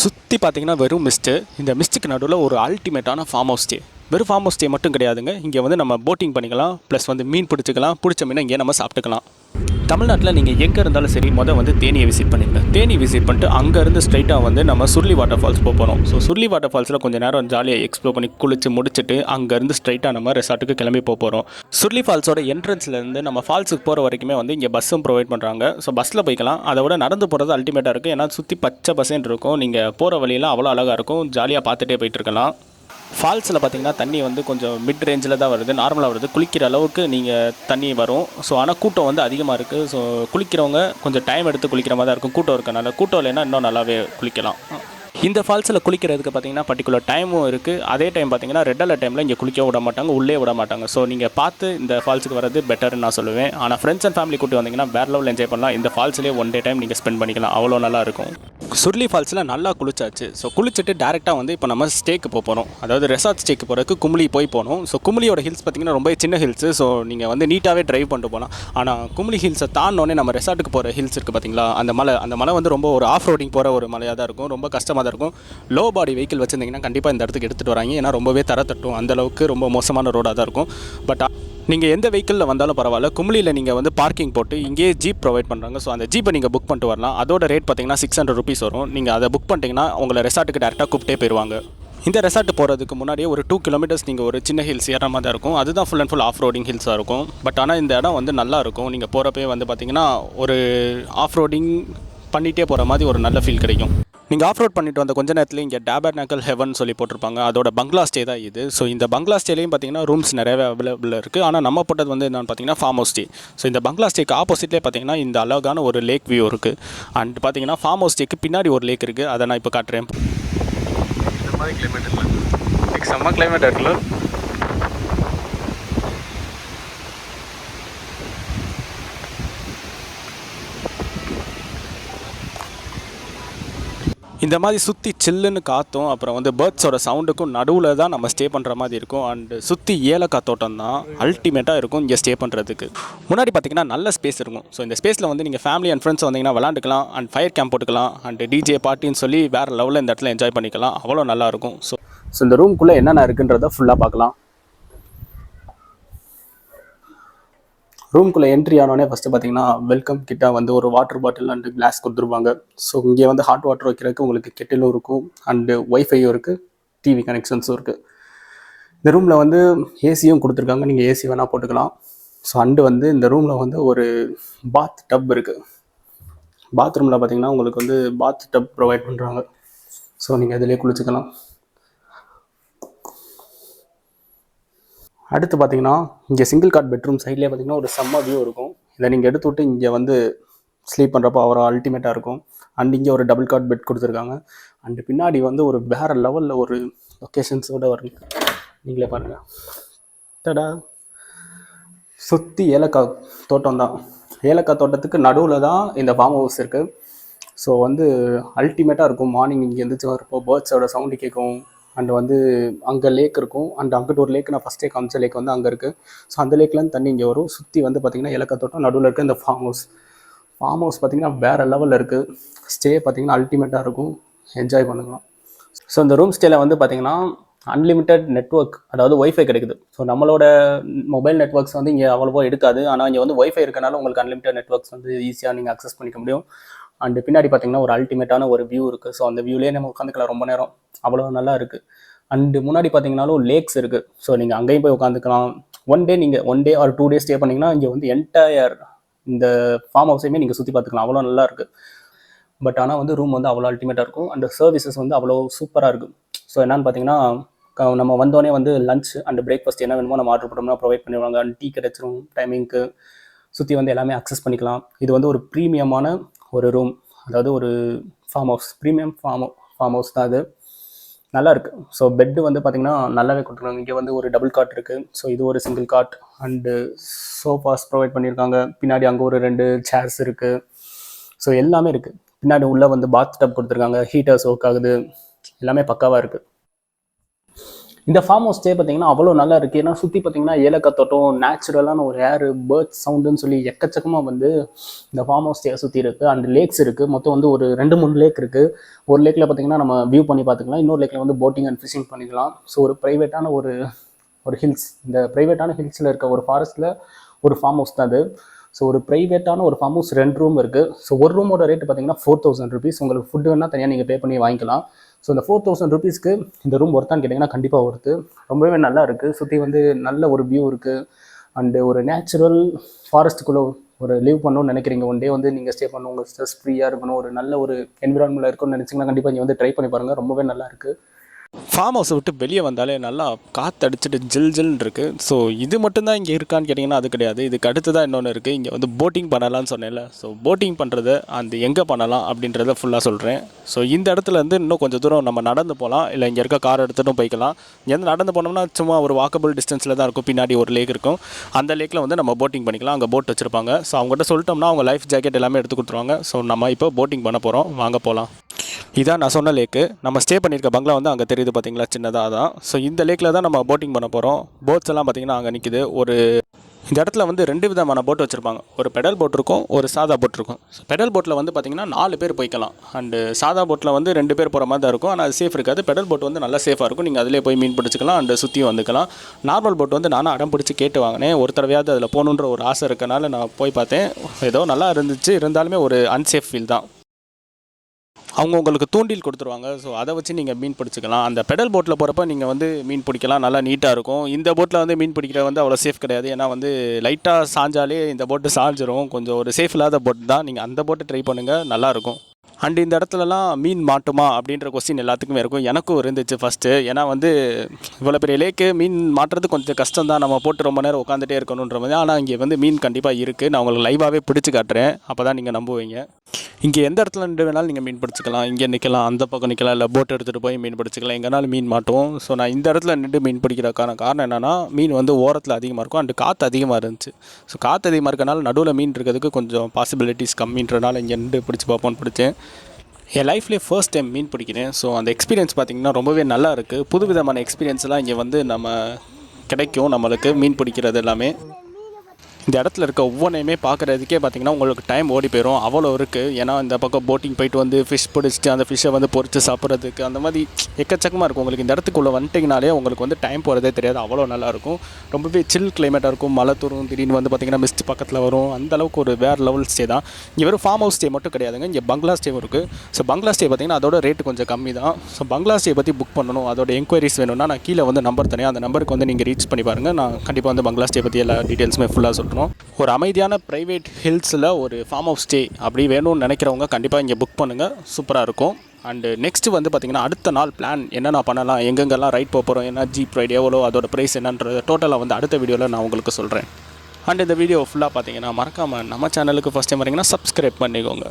சுற்றி பார்த்தீங்கன்னா வெறும் மிஸ்ட்டு இந்த மிஸ்ட்டுக்கு நடுவில் ஒரு அல்டிமேட்டான ஃபார்ம் ஹவுஸ் ஸ்டே வெறும் ஃபார்ம் ஹவுஸ் ஸ்டே மட்டும் கிடையாதுங்க. இங்கே வந்து நம்ம போட்டிங் பண்ணிக்கலாம். ப்ளஸ் வந்து மீன் பிடிச்சிக்கலாம். பிடிச்ச மீனை இங்கே நம்ம சாப்பிட்டுக்கலாம். தமிழ்நாட்டில் நீங்கள் எங்கே இருந்தாலும் சரி மொதல் வந்து தேனியை விசிட் பண்ணிடுங்க தேனி விசிட் பண்ணிட்டு அங்கேருந்து ஸ்ட்ரைட்டாக வந்து நம்ம சுருளி வாட்டர் ஃபால்ஸ் போக போகிறோம் ஸோ சுருளி வாட்டர் ஃபால்ஸில் கொஞ்சம் நேரம் ஜாலியாக எக்ஸ்ப்ளோர் பண்ணி குளிச்சு முடிச்சுட்டு அங்கேருந்து ஸ்ட்ரைட்டாக நம்ம ரெசார்ட்டுக்கு கிளம்பி போக போகிறோம் சுருளி ஃபால்ஸோட என்ட்ரன்ஸ்லேருந்து நம்ம ஃபால்ஸுக்கு போகிற வரைக்குமே வந்து இங்கே பஸ்ஸும் ப்ரொவைட் பண்ணுறாங்க ஸோ பஸ்ஸில் போய்க்கலாம். அதை விட நடந்து போகிறது அல்டிமேட்டாக இருக்கும் ஏன்னா சுற்றி பச்சை பசேன்னு இருக்கும். நீங்கள் போகிற வழியெல்லாம் அவ்வளோ அழகாக இருக்கும். ஜாலியாக பார்த்துட்டே போயிட்டு இருக்கலாம். ஃபால்ஸில் பார்த்தீங்கன்னா தண்ணி வந்து கொஞ்சம் மிட் ரேஞ்சில் தான் வருது. நார்மலாக வருது. குளிக்கிற அளவுக்கு நீங்கள் தண்ணி வரும். ஸோ ஆனால் கூட்டம் வந்து அதிகமாக இருக்குது ஸோ குளிக்கிறவங்க கொஞ்சம் டைம் எடுத்து குளிக்கிற மாதிரி தான் இருக்கும். கூட்டம் இருக்கனால. கூட்டம் இல்லைன்னா இன்னும் நல்லாவே குளிக்கலாம். இந்த ஃபால்ஸில் குளிக்கிறதுக்கு பார்த்தீங்கன்னா பர்டிகுலர் டைமும் இருக்குது அதே டைம் பார்த்தீங்கன்னா ரெட் அலர்ட் டைமில் இங்கே குளிக்க விட மாட்டாங்க உள்ளே விட மாட்டாங்க. ஸோ நீங்கள் பார்த்து இந்த ஃபால்ஸுக்கு வரது பெட்டர்னு நான் சொல்லுவேன். ஆனால் ஃப்ரெண்ட்ஸ் அண்ட் ஃபேமிலி கூட்டி வந்தீங்கன்னா வேறு லெவலில் என்ஜாய் பண்ணலாம். இந்த ஃபால்ஸ்லேயே ஒன் டே டைம் நீங்கள் ஸ்பெண்ட் பண்ணிக்கலாம். அவ்வளோ நல்லா இருக்கும். சுருளி ஃபால்ஸில் நல்லா குளிச்சாச்சு. ஸோ குளிச்சுட்டு டேரெக்டாக வந்து இப்போ நம்ம ஸ்டேக்கு போக போகிறோம் அதாவது ரெசார்ட் ஸ்டேக்கு போகிறதுக்கு கும்ளி போய் போகணும். ஸோ கும்ளியோட ஹில்ஸ் பார்த்தீங்கன்னா ரொம்ப சின்ன ஹில்ஸு ஸோ நீங்கள் வந்து நீட்டாகவே ட்ரைவ் பண்ணிட்டு போகலாம். ஆனால் குமுளி ஹில்ஸை தாண்டோடனே நம்ம ரெசார்ட்டுக்கு போகிற ஹில்ஸ் இருக்குது பார்த்தீங்களா? அந்த மலை அந்த மலை வந்து ரொம்ப ஒரு ஆஃப் ரோடிங் போகிற ஒரு மலையாக தான் இருக்கும். ரொம்ப கஷ்டமாக தான் இருக்கும். லோ பாடி வெஹிக்கிள் வச்சுருந்தீங்கன்னா கண்டிப்பாக இந்த இடத்துக்கு எடுத்துகிட்டு வராங்க. ஏன்னா ரொம்பவே தர தட்டும். அந்த அளவுக்கு ரொம்ப மோசமான ரோடாக தான் இருக்கும். பட் நீங்கள் எந்த வெஹிக்கிளில் வந்தாலும் பரவாயில்ல. கும்ளியில் நீங்கள் வந்து பார்க்கிங் போட்டு இங்கேயே ஜீப் ப்ரொவைட் பண்ணுறாங்க ஸோ அந்த ஜீப்பை நீங்கள் புக் பண்ணிட்டு வரலாம். அதோட ரேட் பார்த்தீங்கன்னா சிக்ஸ் ஹண்ட்ரட் ருபீஸ் வரும். நீங்கள் அதை புக் பண்ணிட்டீங்கன்னா உங்களை ரெசார்ட்டுக்கு டேரெக்டாக கூப்பிட்டே போயிடுவாங்க இந்த ரெசார்ட் போகிறதுக்கு முன்னாடியே ஒரு டூ கிலோமீட்டர்ஸ் நீங்கள் ஒரு சின்ன ஹில்ஸ் ஏற மாதிரி தான் இருக்கும். அதுதான் ஃபுல் அண்ட் ஃபுல் ஆஃப் ரோடிங் ஹில்ஸாக இருக்கும். பட் ஆனால் இந்த இடம் வந்து நல்லா இருக்கும். நீங்கள் போகிறப்பே வந்து பார்த்தீங்கன்னா ஒரு ஆஃப் ரோடிங் பண்ணிகிட்டே போகிற மாதிரி ஒரு நல்ல ஃபீல் கிடைக்கும். நீங்கள் ஆஃப் ரோட் பண்ணிட்டு வந்த கொஞ்ச நேரத்தில் இங்கே டேபர் நக்கல் ஹெவன் சொல்லி போட்டிருப்பாங்க. அதோட பங்களா ஸ்டே தான் இது. ஸோ இந்த பங்களா ஸ்டேலையும் பார்த்தீங்கன்னா ரூம்ஸ் நிறையவே அவைலபிள் இருக்குது ஆனால் நம்ம போட்டது வந்து என்னென்னு பார்த்தீங்கன்னா ஃபார்ம் ஹவுஸ் ஸ்டே ஸோ இந்த பங்களா ஸ்டேக்கு ஆப்போசிட்லேயே பார்த்தீங்கன்னா இந்த அழகான ஒரு லேக் வியூ இருக்குது அண்ட் பார்த்தீங்கன்னா ஃபார்ம் ஹவுஸ் ஸ்டேக்கு பின்னாடி ஒரு லேக் இருக்குது அதை நான் இப்போ காட்டுறேன். இந்த மாதிரி கிளைமேட் இல்லை. செம்ம கிளைமேட் இருக்குல்ல இந்த மாதிரி சுற்றி சில்லுன்னு காற்றும் அப்புறம் வந்து பேர்ட்ஸோட சவுண்டுக்கும் நடுவில் தான் நம்ம ஸ்டே பண்ணுற மாதிரி இருக்கும். அண்டு சுற்றி ஏலக்காய் தோட்டம் தான் அல்டிமேட்டாக இருக்கும் இங்கே ஸ்டே பண்ணுறதுக்கு முன்னாடி பார்த்தீங்கன்னா நல்ல ஸ்பேஸ் இருக்கும். ஸோ இந்த ஸ்பேஸில் வந்து நீங்கள் ஃபேமிலி அண்ட் ஃப்ரெண்ட்ஸ் வந்தீங்கன்னா விளாண்டுக்கலாம் அண்ட் ஃபயர் கேம்ப் போட்டுக்கலாம் அண்ட் டிஜே பார்ட்டின்னு சொல்லி வேறு லெவலில் இந்த இடத்துல என்ஜாய் பண்ணிக்கலாம். அவ்வளோ நல்லாயிருக்கும் ஸோ ஸோ இந்த ரூம்குள்ளே என்னென்ன இருக்குன்றதை ஃபுல்லாக பார்க்கலாம். ரூம்குள்ளே என்ட்ரி ஆனோடனே ஃபஸ்ட்டு பார்த்தீங்கன்னா வெல்கம் கிட்ட வந்து ஒரு வாட்டர் பாட்டில் அண்டு கிளாஸ் கொடுத்துருப்பாங்க. ஸோ இங்கே வந்து ஹாட் வாட்டர் வைக்கிறதுக்கு உங்களுக்கு கெட்டிலும் இருக்கும் அண்டு ஒய்ஃபையும் இருக்குது டிவி கனெக்ஷன்ஸும் இருக்குது இந்த ரூமில் வந்து ஏசியும் கொடுத்துருக்காங்க. நீங்கள் ஏசி வேணால் போட்டுக்கலாம். ஸோ அண்டு வந்து இந்த ரூமில் வந்து ஒரு பாத் டப் இருக்குது பாத்ரூமில் பார்த்தீங்கன்னா உங்களுக்கு வந்து பாத் டப் ப்ரொவைட் பண்ணுறாங்க ஸோ நீங்கள் அதிலே குளிச்சுக்கலாம். அடுத்து பார்த்தீங்கன்னா இங்கே சிங்கிள் கார்ட் பெட்ரூம் சைட்லேயே பார்த்தீங்கன்னா ஒரு செம்ம வியூ இருக்கும். இதை நீங்கள் எடுத்து விட்டு இங்கே வந்து ஸ்லீப் பண்ணுறப்போ அவர் அல்டிமேட்டாக இருக்கும். அண்ட் இங்கே ஒரு டபுள் கார்ட் பெட் கொடுத்துருக்காங்க. அண்டு பின்னாடி வந்து ஒரு வேறு லெவலில் ஒரு லொக்கேஷன்ஸோடு வரும். நீங்களே பாருங்கள் தடா. சுற்றி ஏலக்காய் தோட்டம் தான். ஏலக்காய் தோட்டத்துக்கு நடுவில் தான் இந்த ஃபார்ம் ஹவுஸ் இருக்குது ஸோ வந்து அல்டிமேட்டாக இருக்கும். மார்னிங் இங்கே எந்திரிச்சு வரப்போ பேர்ட்ஸோட சவுண்டு கேட்கும். அண்ட் வந்து அங்கே லேக் இருக்கும். அண்ட் அங்கிட்ட ஒரு லேக் நான் ஃபஸ்ட்டே காமிச்ச லேக் வந்து அங்கே இருக்குது ஸோ அந்த லேக்லேருந்து தண்ணி இங்கே வரும். சுற்றி வந்து பார்த்திங்கன்னா இலக்கத்தோட்டம் நடுவில் இருக்க இந்த ஃபார்ம் ஹவுஸ் ஃபார்ம் ஹவுஸ் பார்த்திங்கன்னா வேறு லெவலில் இருக்குது ஸ்டே பார்த்திங்கன்னா அல்டிமேட்டாக இருக்கும். என்ஜாய் பண்ணுங்களாம் ஸோ இந்த ரூம் ஸ்டேயில் வந்து பார்த்திங்கன்னா அன்லிமிட்டெட் நெட்ஒர்க் அதாவது ஒய்ஃபை கிடைக்குது. ஸோ நம்மளோட மொபைல் நெட்ஒர்க்ஸ் வந்து இங்கே அவ்வளோவா எடுக்காது. ஆனால் இங்கே வந்து ஒய்ஃபை இருக்கனால உங்களுக்கு அன்லிமிட்டட் நெட்ஒர்க்ஸ் வந்து ஈஸியாக நீங்கள் அக்சஸ் பண்ணிக்க முடியும். அண்டு பின்னாடி பார்த்தீங்கன்னா ஒரு அல்டிமேட்டான ஒரு வியூ இருக்குது ஸோ அந்த வியூலேயே நம்ம உட்காந்துக்கலாம் ரொம்ப நேரம். அவ்வளோ நல்லா இருக்குது அண்டு முன்னாடி பார்த்தீங்கன்னாலும் லேக்ஸ் இருக்குது ஸோ நீங்கள் அங்கேயும் போய் உட்காந்துக்கலாம் ஒன் டே நீங்கள் one day or two days stay பண்ணிங்கன்னா இங்கே வந்து என்டையர் இந்த ஃபார்ம் ஹவுஸையுமே நீங்கள் சுற்றி பார்த்துக்கலாம். அவ்வளோ நல்லா இருக்குது பட் ஆனால் வந்து ரூம் வந்து அவ்வளோ அல்டிமேட்டாக இருக்கும். அண்ட் சர்வீசஸ் வந்து அவ்வளோ சூப்பராக இருக்குது ஸோ என்னன்னு பார்த்தீங்கன்னா க- நம்ம வந்தோடனே வந்து லஞ்ச் அண்ட் பிரேக்ஃபாஸ்ட் என்ன வேணுமோ நம்ம ஆர்டர் பண்ணோம்னா ப்ரொவைட் பண்ணிடுவாங்க. அண்ட் டீ கிடைச்சிரும் டைமிங்க்கு சுற்றி வந்து எல்லாமே அக்சஸ் பண்ணிக்கலாம். இது வந்து ஒரு ப்ரீமியமான ஒரு ரூம் அதாவது ஒரு farm house premium farm farm house தான் அது. நல்லா இருக்கு. ஸோ பெட்டு வந்து பார்த்தீங்கன்னா நல்லாவே கொடுத்துருக்காங்க. இங்கே வந்து ஒரு டபுள் காட் இருக்குது ஸோ இது ஒரு single cot and sofas provide பண்ணியிருக்காங்க. பின்னாடி அங்கே ஒரு ரெண்டு சேர்ஸ் இருக்குது ஸோ எல்லாமே இருக்குது பின்னாடி உள்ளே வந்து பாத் டப் கொடுத்துருக்காங்க. ஹீட்டர்ஸ் ஒர்க் ஆகுது. எல்லாமே பக்காவாக இருக்குது இந்த ஃபார்ம் ஹவுஸ் ஸ்டே பார்த்தீங்கன்னா அவ்வளோ நல்லா இருக்குது ஏன்னா சுற்றி பார்த்தீங்கன்னா ஏலக்காய் தோட்டம் நேச்சுரலான ஒரு ஏர் பேர்ட் சவுண்டுன்னு சொல்லி எக்கச்சக்கமாக வந்து இந்த ஃபார்ம் ஹவுஸ் ஸ்டே சுற்றி இருக்குது அண்ட் லேக்ஸ் இருக்குது மொத்தம் வந்து ஒரு ரெண்டு மூணு லேக் இருக்குது ஒரு லேக்கில் பார்த்தீங்கன்னா நம்ம வியூ பண்ணி பார்த்துக்கலாம். இன்னொரு லேக்கில் வந்து போட்டிங் அண்ட் ஃபிஷிங் பண்ணிக்கலாம். ஸோ ஒரு ப்ரைவேட்டான ஒரு ஒரு ஹில்ஸ் இந்த ப்ரைவேட்டான ஹில்ஸில் இருக்க ஒரு ஃபாரஸ்ட்டில் ஒரு ஃபார்ம் ஹவுஸ் தான் அது. ஸோ ஒரு ப்ரைவேட்டான ஒரு ஃபார்ம் ஹவுஸ் ரெண்டு ரூம் இருக்குது ஸோ ஒரு ரூமோட ரேட் பார்த்தீங்கன்னா ஃபோர் தௌசண்ட் ருபீஸ் உங்களுக்கு ஃபுட்டு வேணால் தனியாக நீங்கள் பே பண்ணி வாங்கிக்கலாம். ஸோ இந்த ஃபோர் தௌசண்ட் ருபீஸ்க்கு இந்த ரூம் ஒருத்தான்னு கேட்டிங்கன்னா கண்டிப்பாக ஒருத்து ரொம்பவே நல்லா இருக்குது சுற்றி வந்து நல்ல ஒரு வியூ இருக்குது அண்டு ஒரு நேச்சுரல் ஃபாரஸ்ட்டுக்குள்ளே ஒரு லீவ் பண்ணணும்னு நினைக்கிறீங்க. ஒன் டே வந்து நீங்கள் ஸ்டே பண்ணணும். உங்கள் ஸ்ட்ரெஸ் ஃப்ரீயாக இருக்கணும். ஒரு நல்ல ஒரு என்விரான்மெண்ட்டில் இருக்கணும்னு நினச்சிங்கன்னா கண்டிப்பாக நீங்கள் வந்து ட்ரை பண்ணி பாருங்கள் ரொம்பவே நல்லா இருக்குது ஃபார்ம் ஹவுஸை விட்டு வெளியே வந்தாலே நல்லா காற்று அடிச்சுட்டு ஜில் ஜில்னு இருக்குது ஸோ இது மட்டும்தான் இங்கே இருக்கான்னு கேட்டிங்கன்னா அது கிடையாது. இதுக்கு அடுத்து தான் இன்னொன்று இருக்குது இங்கே வந்து போட்டிங் பண்ணலாம்னு சொன்னேன்ல. ஸோ போட்டிங் பண்ணுறது அந்த எங்கே பண்ணலாம் அப்படின்றத ஃபுல்லாக சொல்கிறேன் ஸோ இந்த இடத்துலேருந்து இன்னும் கொஞ்சம் தூரம் நம்ம நடந்து போகலாம். இல்லை இங்கே இருக்க கார் எடுத்துகிட்டும் போய்க்கலாம். இங்கேருந்து நடந்து போனோம்னா சும்மா ஒரு வாக்கபிள் டிஸ்டன்ஸில் தான் இருக்கும். பின்னாடி ஒரு லேக் இருக்கும். அந்த லேக்கில் வந்து நம்ம போட்டிங் பண்ணிக்கலாம். அங்கே போட் வச்சுருப்பாங்க. ஸோ அவங்ககிட்ட சொல்லிட்டோம்னா அவங்க லைஃப் ஜாக்கெட் எல்லாமே எடுத்து கொடுத்துருவாங்க. ஸோ நம்ம இப்போ போட்டிங் பண்ண போகிறோம் வாங்க போகலாம். இதான் நான் சொன்ன லேக்கு நம்ம ஸ்டே பண்ணியிருக்க பங்களா வந்து அங்கே தெரியுது பார்த்தீங்களா சின்னதாக தான். ஸோ இந்த லேக்கில் தான் நம்ம போட்டிங் பண்ண போகிறோம் போட்ஸ் எல்லாம் பார்த்தீங்கன்னா அங்கே நிற்கிது ஒரு இந்த இடத்துல வந்து ரெண்டு விதமான போட் வச்சுருப்பாங்க. ஒரு பெடல் போட் இருக்கும் ஒரு சாதா போட் இருக்கும். ஸோ பெடல் போட்டில் வந்து பார்த்திங்கன்னா நாலு பேர் போய்க்கலாம். அண்டு சாதா போட்டில் வந்து ரெண்டு பேர் போகிற மாதிரி தான் இருக்கும். ஆனால் அது சேஃப் இருக்காது. பெடல் போட் வந்து நல்லா சேஃபாக இருக்கும். நீங்கள் அதிலே போய் மீன் பிடிச்சிக்கலாம். அண்டு சுற்றியும் வந்துக்கலாம். நார்மல் போட் வந்து நானும் அடம் பிடிச்சி கேட்டு வாங்கினேன். ஒரு தடவையாவது அதில் போகணுன்ற ஒரு ஆசை இருக்கனால நான் போய் பார்த்தேன். ஏதோ நல்லா இருந்துச்சு. இருந்தாலுமே ஒரு அன்சேஃப் ஃபீல் தான். அவங்க உங்களுக்கு தூண்டில் கொடுத்துருவாங்க. ஸோ அதை வச்சு நீங்கள் மீன் பிடிச்சிக்கலாம். அந்த பெடல் போட்டில் போகிறப்ப நீங்கள் வந்து மீன் பிடிக்கலாம். நல்லா நீட்டாக இருக்கும். இந்த போட்டில் வந்து மீன் பிடிக்கிற வந்து அவ்வளோ சேஃப் கிடையாது. ஏன்னா வந்து லைட்டாக சாஞ்சாலே இந்த போட்டு சாஞ்சிரும். கொஞ்சம் ஒரு சேஃப் இல்லாத போட் தான். நீங்கள் அந்த போட்டு ட்ரை பண்ணுங்கள் நல்லாயிருக்கும் அண்ட் இந்த இடத்துலலாம் மீன் மாட்டுமா அப்படின்ற கொஸ்டின் எல்லாத்துக்குமே இருக்கும். எனக்கும் இருந்துச்சு ஃபஸ்ட்டு ஏன்னா வந்து இவ்வளோ பெரிய லேக்கு மீன் மாட்டுறது கொஞ்சம் கஷ்டம் தான். நம்ம போட்டு ரொம்ப நேரம் உட்காந்துட்டே இருக்கணுன்ற மாதிரி. ஆனால் இங்கே வந்து மீன் கண்டிப்பாக இருக்குது நான் உங்களுக்கு லைவாகவே பிடிச்சி காட்டுறேன். அப்போ தான் நீங்கள் நம்புவீங்க. இங்கே எந்த இடத்துல நின்று வேணாலும் நீங்கள் மீன் பிடிச்சிக்கலாம். இங்கே நிற்கலாம் அந்த பக்கம் நிற்கலாம் இல்லை போட் எடுத்துகிட்டு போய் மீன் பிடிச்சிக்கலாம். எங்கேனாலும் மீன் மாட்டுவோம். ஸோ நான் இந்த இடத்துல நின்று மீன் பிடிக்கிறதுக்கான காரணம் என்னென்னா மீன் வந்து ஓரத்தில் அதிகமாக இருக்கும். அண்டு காற்று அதிகமாக இருந்துச்சு. ஸோ காற்று அதிகமாக இருக்கனால நடுவில் மீன் இருக்கிறதுக்கு கொஞ்சம் பாசிபிலிட்டிஸ் கம்மின்றனால இங்கே நின்று பிடிச்சி பார்ப்போன்னு பிடிச்சேன். என் லைஃப்லேயே ஃபர்ஸ்ட் டைம் மீன் பிடிக்கிறேன். ஸோ அந்த எக்ஸ்பீரியன்ஸ் பார்த்திங்கன்னா ரொம்பவே நல்லா இருக்குது புது விதமான எக்ஸ்பீரியன்ஸ்லாம் இங்கே வந்து நம்ம கிடைக்கும் நம்மளுக்கு மீன் பிடிக்கிறது எல்லாமே. இந்த இடத்துல இருக்க ஒவ்வொன்றையுமே பார்க்குறதுக்கே பார்த்தீங்கன்னா உங்களுக்கு டைம் ஓடி போயிடும் அவ்வளோ இருக்குது ஏன்னா இந்த பக்கம் போட்டிங் போயிட்டு வந்து ஃபிஷ் பிடிச்சிட்டு அந்த ஃபிஷ்ஷை வந்து பொறிச்சு சாப்பிட்றதுக்கு அந்த மாதிரி எக்கச்சக்கமாக இருக்கும் உங்களுக்கு இந்த இடத்துக்குள்ளே வந்துட்டிங்கனாலே உங்களுக்கு வந்து டைம் போகிறதே தெரியாது. அவ்வளோ நல்லாயிருக்கும் ரொம்பவே சில் கிளைமேட்டாக இருக்கும். மழை தூரும் திடீர்னு வந்து பார்த்திங்கன்னா மிஸ்ட் பக்கத்தில் வரும். அந்த அளவுக்கு ஒரு வேறு லெவல் ஸ்டே தான். இங்கே வெறும் ஃபார்ம் ஹவுஸ் ஸ்டே மட்டும் கிடையாதுங்க. இங்கே பங்களா ஸ்டேவும் இருக்குது ஸோ பங்களா ஸ்டே பார்த்திங்கன்னா அதோட ரேட்டு கொஞ்சம் கம்மி தான். ஸோ பங்களா ஸ்டே பற்றி புக் பண்ணணும். அதோட என்கொயரிஸ் வேணும்னா நான் கீழே வந்து நம்பர் தனியாக அந்த நம்பருக்கு வந்து நீங்கள் ரீச் பண்ணி பாருங்கள் நான் கண்டிப்பாக வந்து பங்களா ஸ்டே பற்றி எல்லா டீட்டெயில்ஸுமே ஃபுல்லாக சொல்கிறோம் ஒரு அமைதியான ப்ரைவேட் ஹில்ஸில் ஒரு ஃபார்ம் ஹவுஸ் ஸ்டே அப்படி வேணும்னு நினைக்கிறவங்க கண்டிப்பாக இங்கே புக் பண்ணுங்கள் சூப்பராக இருக்கும். அண்டு நெக்ஸ்ட்டு வந்து பார்த்திங்கன்னா அடுத்த நாள் பிளான் என்னென்ன பண்ணலாம் எங்கெங்கெல்லாம் ரைட் போக போகிறோம் என்ன ஜீப் ரைடு எவ்வளோ அதோட ப்ரைஸ் என்னன்றது டோட்டலாக வந்து அடுத்த வீடியோவில் நான் உங்களுக்கு சொல்கிறேன் அண்ட் இந்த வீடியோ ஃபுல்லாக பார்த்தீங்கன்னா மறக்காமல் நம்ம சேனலுக்கு ஃபஸ்ட் டைம் வரீங்கன்னா சப்ஸ்கிரைப் பண்ணிக்கோங்க.